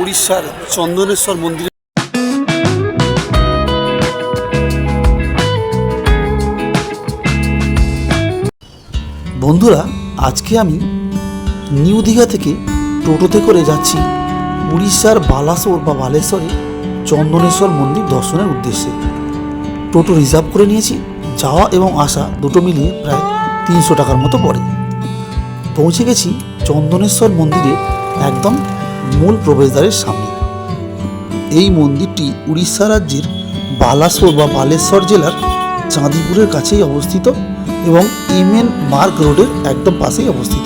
উড়িষ্যার চন্দনেশ্বর মন্দিরে বন্ধুরা আজকে আমি নিউ দীঘা থেকে টোটোতে করে যাচ্ছি। উড়িষ্যার বালাসোর বা বালেশ্বরে চন্দনেশ্বর মন্দির দর্শনের উদ্দেশ্যে। টোটো রিজার্ভ করে নিয়েছি। যাওয়া এবং আসা দুটো মিলিয়ে প্রায় তিনশো টাকার মতো পড়ে। পৌঁছে গেছি চন্দনেশ্বর মন্দিরে একদম মূল প্রবেশদ্বারের সামনে। এই মন্দিরটি উড়িষ্যা রাজ্যের বালাসোর বা বালেশ্বর জেলার চাঁদিপুরের কাছেই অবস্থিত এবং ইমেন মার্ক রোডের একদম পাশেই অবস্থিত।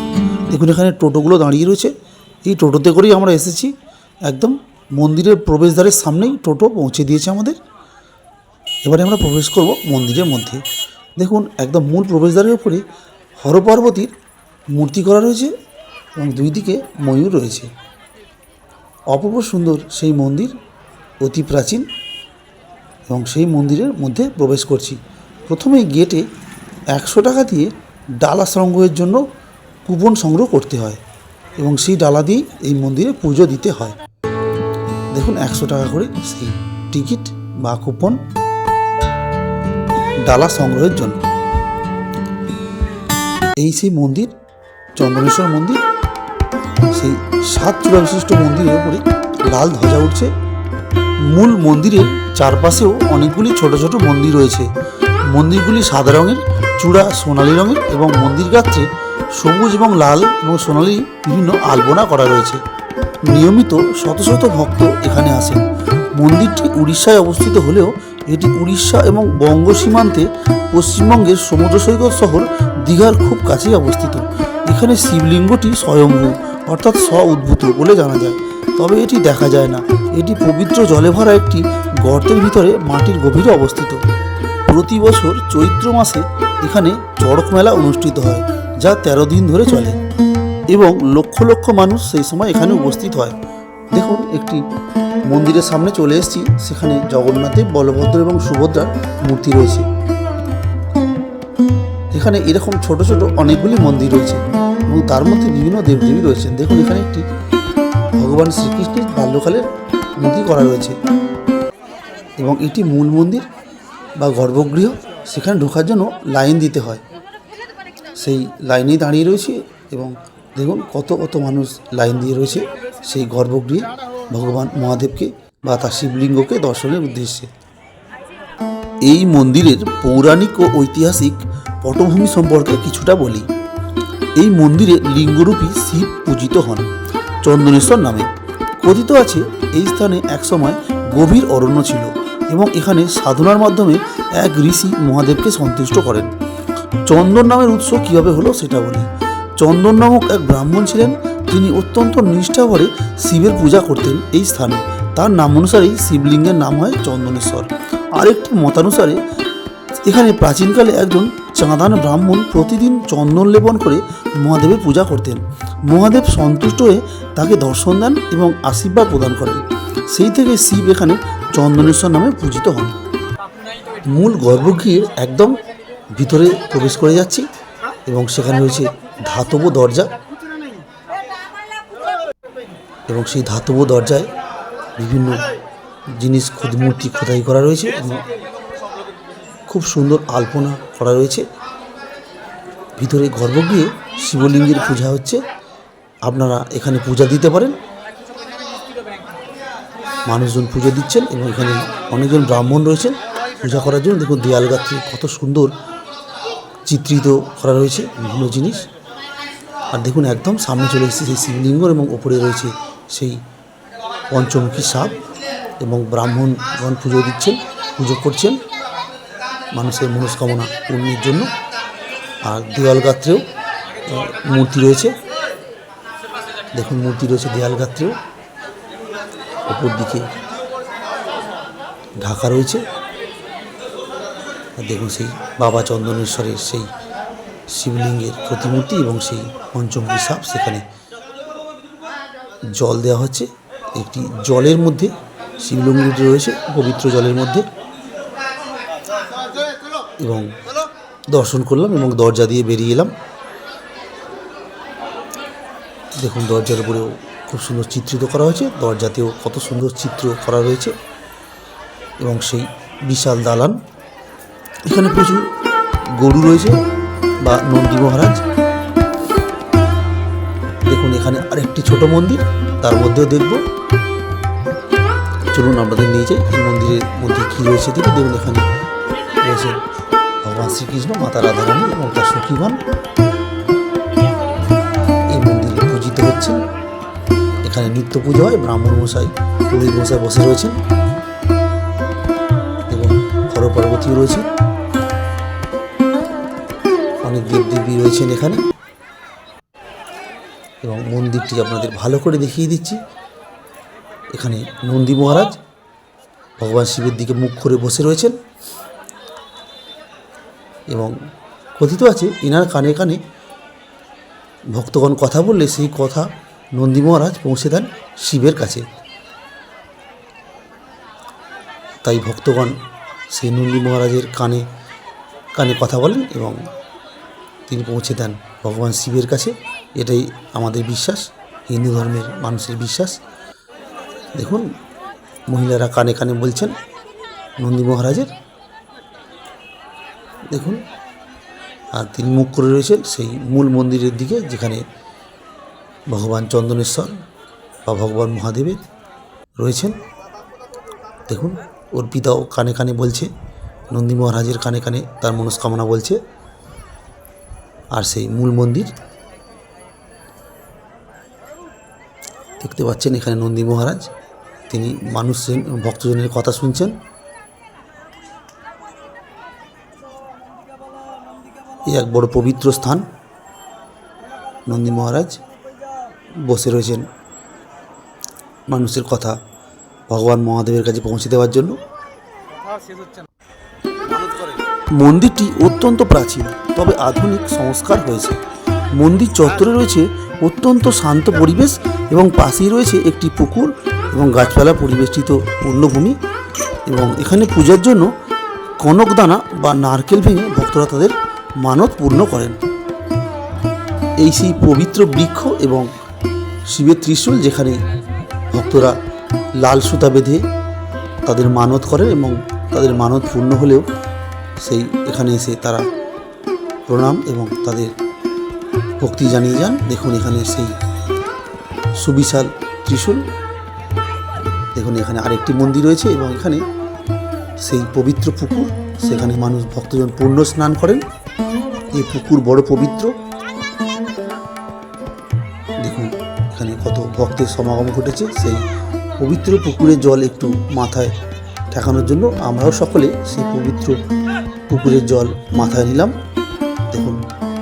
দেখুন এখানে টোটোগুলো দাঁড়িয়ে রয়েছে। এই টোটোতে করেই আমরা এসেছি। একদম মন্দিরের প্রবেশদ্বারের সামনেই টোটো পৌঁছে দিয়েছে আমাদের। এবারে আমরা প্রবেশ করব মন্দিরের মধ্যে। দেখুন, একদম মূল প্রবেশদ্বারের উপরে হরপার্বতীর মূর্তি করা রয়েছে এবং দুই দিকে ময়ূর রয়েছে। অপূর্ব সুন্দর সেই মন্দির, অতি প্রাচীন এবং সেই মন্দিরের মধ্যে প্রবেশ করছি। প্রথমেই গেটে একশো টাকা দিয়ে ডালা সংগ্রহের জন্য কুপন সংগ্রহ করতে হয়। এবং সেই ডালা দিয়েই এই মন্দিরে পুজো দিতে হয়। দেখুন, একশো টাকা করে সেই টিকিট বা কুপন ডালা সংগ্রহের জন্য। এই সেই মন্দির চন্দনেশ্বর মন্দির, সেই সাত চূড়া বিশিষ্ট মন্দিরের উপরে লাল ধ্বজা উঠছে। মূল মন্দিরের চারপাশেও অনেকগুলি ছোট ছোট মন্দির রয়েছে। মন্দিরগুলি সাদা রঙের, চূড়া সোনালী রঙের এবং মন্দির গাত্রে সবুজ এবং লাল এবং সোনালী বিভিন্ন আলপনা করা রয়েছে। নিয়মিত শত শত ভক্ত এখানে আসেন। মন্দিরটি উড়িষ্যায় অবস্থিত হলেও এটি উড়িষ্যা এবং বঙ্গ সীমান্তে পশ্চিমবঙ্গের সমুদ্র সৈকত শহর দীঘার খুব কাছেই অবস্থিত। এখানে শিবলিঙ্গটি স্বয়ম্ভূ, অর্থাৎ স্ব উদ্ভূত বলে জানা যায়। তবে এটি দেখা যায় না। এটি পবিত্র জলে ভরা একটি গর্তের ভিতরে মাটির গভীরে অবস্থিত। প্রতি বছর চৈত্র মাসে এখানে চড়ক মেলা অনুষ্ঠিত হয়। যা তেরো দিন ধরে চলে। এবং লক্ষ লক্ষ মানুষ সেই সময় এখানে উপস্থিত হয়। দেখুন, একটি মন্দিরের সামনে চলে এসেছি। সেখানে জগন্নাথের, বলভদ্র এবং সুভদ্রার মূর্তি রয়েছে। এখানে এরকম ছোট ছোট অনেকগুলি মন্দির রয়েছে এবং তার মধ্যে বিভিন্ন দেবদেবী রয়েছেন। দেখুন, এখানে একটি ভগবান শ্রীকৃষ্ণের বাল্যকালের মূর্তি করা রয়েছে। এবং এটি মূল মন্দির বা গর্ভগৃহ। সেখানে ঢোকার জন্য লাইন দিতে হয়। সেই লাইনে দাঁড়িয়ে রয়েছে এবং দেখুন কত কত মানুষ লাইন দিয়ে রয়েছে সেই গর্ভগৃহে ভগবান মহাদেবকে বা তার শিবলিঙ্গকে দর্শনের উদ্দেশ্যে। এই মন্দিরের পৌরাণিক ও ঐতিহাসিক পটভূমি সম্পর্কে কিছুটা বলি। এই মন্দিরে লিঙ্গরূপী শিব পূজিত হন। চন্দনেশ্বর নামে। কথিত আছে এই স্থানে একসময় গভীর অরণ্য ছিল এবং এখানে সাধনার মাধ্যমে এক ঋষি মহাদেবকে সন্তুষ্ট করেন। চন্দন নামের উৎস কীভাবে হলো সেটা বলি। চন্দন নামক এক ব্রাহ্মণ ছিলেন যিনি অত্যন্ত নিষ্ঠাভরে শিবের পূজা করতেন এই স্থানে। তার নাম অনুসারেই শিবলিঙ্গের নাম হয় চন্দনেশ্বর। আরেকটি মতানুসারে, এখানে প্রাচীনকালে একজন চাঁদান ব্রাহ্মণ প্রতিদিন চন্দন লেপন করে মহাদেবের পূজা করতেন। মহাদেব সন্তুষ্ট হয়ে তাকে দর্শন দেন এবং আশীর্বাদ প্রদান করেন। সেই থেকে শিব এখানে চন্দনেশ্বর নামে পূজিত হন। মূল গর্ভগৃহের একদম ভিতরে প্রবেশ করে যাচ্ছি এবং সেখানে রয়েছে ধাতব দরজা। এবং সেই ধাতব দরজায় বিভিন্ন জিনিস, খুদমূর্তি খোদাই করা রয়েছে খুব সুন্দর আলপনা করা রয়েছে। ভিতরে গর্ভগৃহে শিবলিঙ্গের পূজা হচ্ছে। আপনারা এখানে পূজা দিতে পারেন। মানুষজন পুজো দিচ্ছেন এবং এখানে অনেকজন ব্রাহ্মণ রয়েছেন। পূজা করার জন্য দেখুন, দেয়াল গাত্রে কত সুন্দর চিত্রিত করা রয়েছে বিভিন্ন জিনিস। আর দেখুন একদম সামনে চলে এসেছে সেই শিবলিঙ্গ এবং ওপরে রয়েছে সেই পঞ্চমুখী সাপ এবং ব্রাহ্মণগণ পুজো দিচ্ছেন, পুজো করছেন মানুষের মনস্কামনা পূর্ণের জন্য। আর দেওয়াল গাত্রেও মূর্তি রয়েছে। দেখুন মূর্তি রয়েছে দেয়াল গাত্রেও ওপর দিকে ঢাকা রয়েছে। দেখুন সেই বাবা চন্দনেশ্বরের সেই শিবলিঙ্গের প্রতিমূর্তি এবং সেই পঞ্চমুখী সাপ সেখানে জল দেওয়া হচ্ছে। একটি জলের মধ্যে শিবলিঙ্গটি রয়েছে, পবিত্র জলের মধ্যে। এবং দর্শন করলাম এবং দরজা দিয়ে বেরিয়ে এলাম। দেখুন দরজার উপরেও খুব সুন্দর চিত্রিত করা হয়েছে। দরজাতেও কত সুন্দর চিত্র করা রয়েছে। এবং সেই বিশাল দালান এখানে প্রচুর গরু রয়েছে বা নন্দী মহারাজ। দেখুন, এখানে আরেকটি ছোট মন্দির, তার মধ্যেও দেখব। চলুন আপনাদের নিয়ে যাই এই মন্দিরের মধ্যে কী রয়েছে। দেখে দেখুন, এখানে রয়েছে ভগবান শ্রীকৃষ্ণ, মাতা রাধারানী এবং তার সখীগণ। এই মন্দিরে পূজিত হচ্ছেন। এখানে নিত্য পুজো হয়, ব্রাহ্মণ মশাই, পুরোহিত মশাই বসে রয়েছেন। হর পার্বতীও রয়েছে। অনেক দেবদেবী রয়েছেন এখানে। এবং মন্দিরটি আপনাদের ভালো করে দেখিয়ে দিচ্ছি। এখানে নন্দী মহারাজ ভগবান শিবের দিকে মুখ করে বসে রয়েছেন। এবং কথিত আছে, এনার কানে কানে ভক্তগণ কথা বললে সেই কথা নন্দী মহারাজ পৌঁছে দেন শিবের কাছে। তাই ভক্তগণ সেই নন্দী মহারাজের কানে কানে কথা বলেন এবং তিনি পৌঁছে দেন ভগবান শিবের কাছে। এটাই আমাদের বিশ্বাস, হিন্দু ধর্মের মানুষের বিশ্বাস। দেখুন, মহিলারা কানে কানে বলছেন নন্দী মহারাজের। দেখুন, আর তিনি মুখ করে রয়েছেন সেই মূল মন্দিরের দিকে, যেখানে ভগবান চন্দনেশ্বর বা ভগবান মহাদেবের রয়েছেন। দেখুন ওর পিতাও কানে কানে বলছে নন্দী মহারাজের কানে কানে তার মনস্কামনা বলছে, আর সেই মূল মন্দির। দেখতে পাচ্ছেন এখানে নন্দী মহারাজ, তিনি মানুষজন ভক্তজনের কথা শুনছেন। এই এক বড় পবিত্র স্থান। নন্দী মহারাজ বসে রয়েছেন। মানুষের কথা ভগবান মহাদেবের কাছে পৌঁছে দেওয়ার জন্য। মন্দিরটি অত্যন্ত প্রাচীন তবে আধুনিক সংস্কার হয়েছে। মন্দির চত্বরে রয়েছে অত্যন্ত শান্ত পরিবেশ এবং পাশেই রয়েছে একটি পুকুর এবং গাছপালা পরিবেষ্টিত পূর্ণভূমি এবং এখানে পূজার জন্য কনকদানা বা নারকেল ভেঙে ভক্তরা তাদের মানত পূর্ণ করেন। এই সেই পবিত্র বৃক্ষ এবং শিবের ত্রিশূল যেখানে ভক্তরা লাল সুতা বেঁধে তাদের মানত করেন এবং তাদের মানত পূর্ণ হলেও সেই এখানে এসে তারা প্রণাম এবং তাদের ভক্তি জানিয়ে যান। দেখুন এখানে সেই সুবিশাল ত্রিশূল। দেখুন এখানে আরেকটি মন্দির রয়েছে এবং এখানে সেই পবিত্র পুকুর, সেখানে মানুষ ভক্তজন পূর্ণ স্নান করেন। এই পুকুর বড় পবিত্র। দেখুন এখানে কত ভক্তের সমাগম ঘটেছে। সেই পবিত্র পুকুরের জল একটু মাথায় ঠেকানোর জন্য আমরাও সকলে সেই পবিত্র পুকুরের জল মাথায় নিলাম। দেখুন,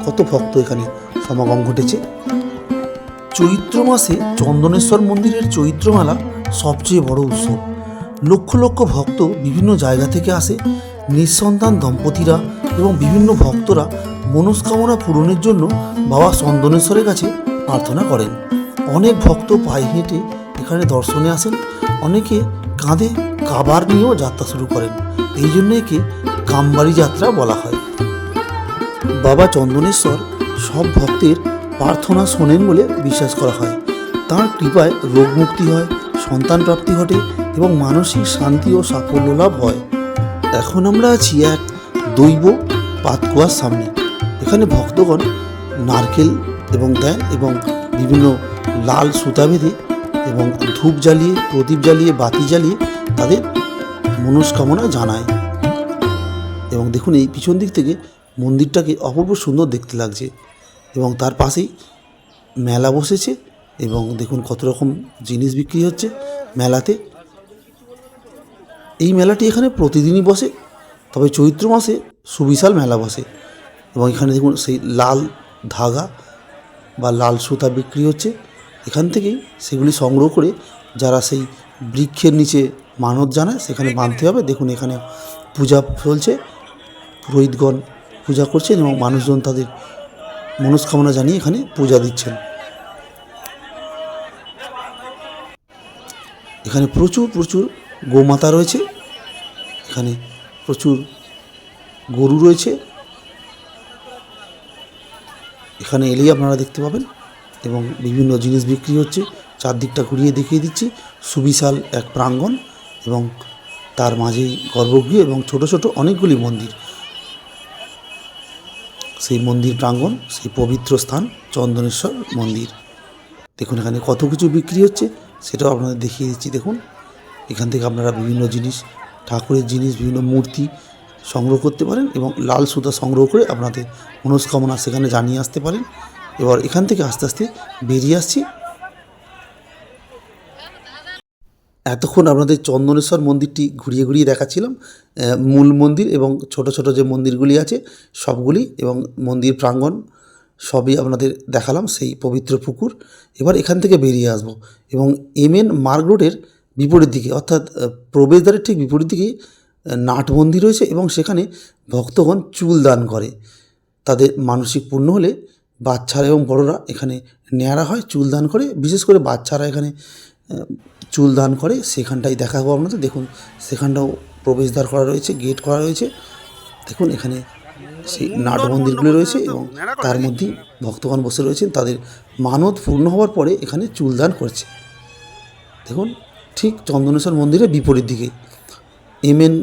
কত ভক্ত এখানে সমাগম ঘটেছে। চৈত্র মাসে চন্দনেশ্বর মন্দিরের চৈত্রমেলা সবচেয়ে বড় উৎসব। লক্ষ লক্ষ ভক্ত বিভিন্ন জায়গা থেকে আসে, নিঃসন্তান দম্পতিরা এবং বিভিন্ন ভক্তরা মনস্কামনা পূরণের জন্য বাবা চন্দনেশ্বরের কাছে প্রার্থনা করেন। অনেক ভক্ত পায়ে হেঁটে এখানে দর্শনে আসেন। অনেকে কাঁধে কাবার নিয়েও যাত্রা শুরু করেন। এই জন্য একে কামবাড়ি যাত্রা বলা হয়। বাবা চন্দনেশ্বর সব ভক্তের প্রার্থনা শোনেন বলে বিশ্বাস করা হয়। তাঁর কৃপায় রোগ মুক্তি হয়, সন্তান প্রাপ্তি ঘটে এবং মানসিক শান্তি ও সাফল্য লাভ হয়। এখন আমরা আছি এক দৈব পাতকুয়ার সামনে। এখানে ভক্তগণ নারকেল এবং দেন এবং বিভিন্ন লাল সুতা বেঁধে এবং ধূপ জ্বালিয়ে, প্রদীপ জ্বালিয়ে, বাতি জ্বালিয়ে তাদের মনস্কামনা জানায়। এবং দেখুন, এই পিছন দিক থেকে মন্দিরটাকে অপূর্ব সুন্দর দেখতে লাগছে। এবং তার পাশেই মেলা বসেছে এবং দেখুন কত রকম জিনিস বিক্রি হচ্ছে মেলাতে। এই মেলাটি এখানে প্রতিদিনই বসে, তবে চৈত্র মাসে সুবিশাল মেলা বসে। এবং এখানে দেখুন, সেই লাল ধাগা বা লাল সুতা বিক্রি হচ্ছে। এখান থেকেই সেগুলি সংগ্রহ করে যারা সেই বৃক্ষের নিচে মানত জানায় সেখানে বাঁধতে হবে। দেখুন এখানে পূজা চলছে, পুরোহিতগণ পূজা করছেন এবং মানুষজন তাদের মনস্কামনা জানিয়ে এখানে পূজা দিচ্ছেন। এখানে প্রচুর প্রচুর গোমাতা রয়েছে। এখানে প্রচুর গরু রয়েছে। এখানে এলেই আপনারা দেখতে পাবেন। এবং বিভিন্ন জিনিস বিক্রি হচ্ছে। চারদিকটা ঘুরিয়ে দেখিয়ে দিচ্ছি। সুবিশাল এক প্রাঙ্গণ এবং তার মাঝেই গর্ভগৃহ এবং ছোট ছোট অনেকগুলি মন্দির। সেই মন্দির প্রাঙ্গণ, সেই পবিত্র স্থান, চন্দনেশ্বর মন্দির। দেখুন এখানে কত কিছু বিক্রি হচ্ছে, সেটাও আপনাদের দেখিয়ে দিচ্ছি। দেখুন, এখান থেকে আপনারা বিভিন্ন জিনিস, ঠাকুরের জিনিস, বিভিন্ন মূর্তি সংগ্রহ করতে পারেন এবং লাল সুতা সংগ্রহ করে আপনাদের মনস্কামনা সেখানে জানিয়ে আসতে পারেন। এবার এখান থেকে আস্তে আস্তে বেরিয়ে আসছি। এতক্ষণ আপনাদের চন্দনেশ্বর মন্দিরটি ঘুরিয়ে ঘুরিয়ে দেখাচ্ছিলাম মূল মন্দির এবং ছোট ছোট যে মন্দিরগুলি আছে সবগুলি এবং মন্দির প্রাঙ্গণ সবই আপনাদের দেখালাম সেই পবিত্র পুকুর। এবার এখান থেকে বেরিয়ে আসব এবং এম এন মার্গ রোডের বিপরীত দিকে, অর্থাৎ প্রবেশদ্বারের ঠিক বিপরীত দিকে নাট মন্দির রয়েছে এবং সেখানে ভক্তগণ চুল দান করে। তাদের মানসিক পূর্ণ হলে বাচ্চারা এবং বড়রা এখানে নেয়ারা হয়, চুল দান করে। বিশেষ করে বাচ্চারা এখানে চুল দান করে। সেখানটাই দেখাবো আপনাদের। দেখুন, সেখানটাও প্রবেশদ্বার করা রয়েছে, গেট করা রয়েছে। দেখুন, এখানে সেই নাট মন্দিরগুলি রয়েছে এবং তার মধ্যেই ভক্তগণ বসে রয়েছেন। তাদের মানত পূর্ণ হওয়ার পরে এখানে চুল দান করছে। দেখুন, ঠিক চন্দনেশ্বর মন্দিরের বিপরীত দিকে। এম এন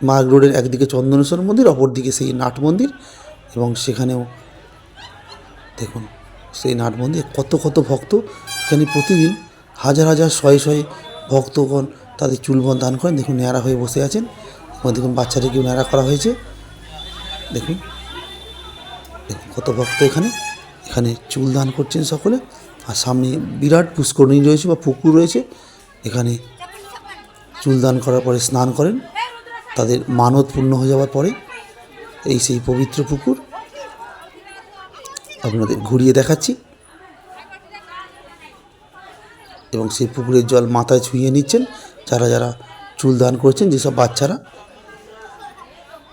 মার্গ রোডের একদিকে চন্দনেশ্বর মন্দির, অপরদিকে সেই নাট মন্দির এবং সেখানেও দেখুন, সেই নাট মন্দির কত কত ভক্ত, এখানে প্রতিদিন হাজার হাজার, শয়ে শয়ে ভক্তগণ তাদের চুলবন দান করেন। দেখুন, ন্যাড়া হয়ে বসে আছেন। দেখুন, বাচ্চাদেরকেও ন্যাড়া করা হয়েছে। দেখুন দেখুন কত ভক্ত এখানে। এখানে চুল দান করছেন সকলে। আর সামনে বিরাট পুষ্করণী রয়েছে বা পুকুর রয়েছে। এখানে চুল দান করার পরে স্নান করেন। তাদের মানত পূর্ণ হয়ে যাওয়ার পরে এই সেই পবিত্র পুকুর। আপনাদের ঘুরিয়ে দেখাচ্ছি। এবং সেই পুকুরের জল মাথায় ছুঁয়ে নিচ্ছেন, যারা যারা চুল দান করছেন, যেসব বাচ্চারা।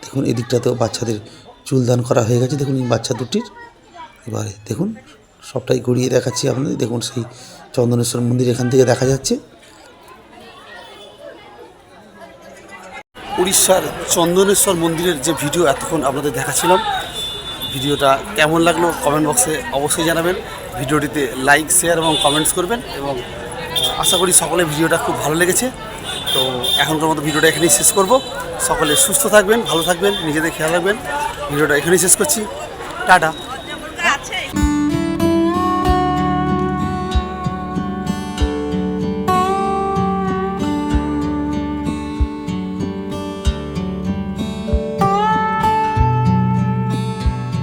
দেখুন, এদিকটাতেও বাচ্চাদের চুল দান করা হয়ে গেছে। দেখুন, এই বাচ্চা দুটির। এবারে দেখুন, সবটাই ঘুরিয়ে দেখাচ্ছি আপনাদের। দেখুন, সেই চন্দনেশ্বর মন্দির এখান থেকে দেখা যাচ্ছে। উড়িষ্যার চন্দনেশ্বর মন্দিরের যে ভিডিও, এতক্ষণ আপনাদের দেখাচ্ছিলাম। ভিডিওটা কেমন লাগল কমেন্ট বক্সে অবশ্যই জানাবেন। ভিডিওটিতে লাইক শেয়ার এবং কমেন্টস করবেন এবং আশা করি সকলে ভিডিওটা খুব ভালো লেগেছে। তো এখনকার মতো ভিডিওটা এখানেই শেষ করব। সকলে সুস্থ থাকবেন, ভালো থাকবেন, নিজেদের খেয়াল রাখবেন। ভিডিওটা এখানেই শেষ করছি। টাটা।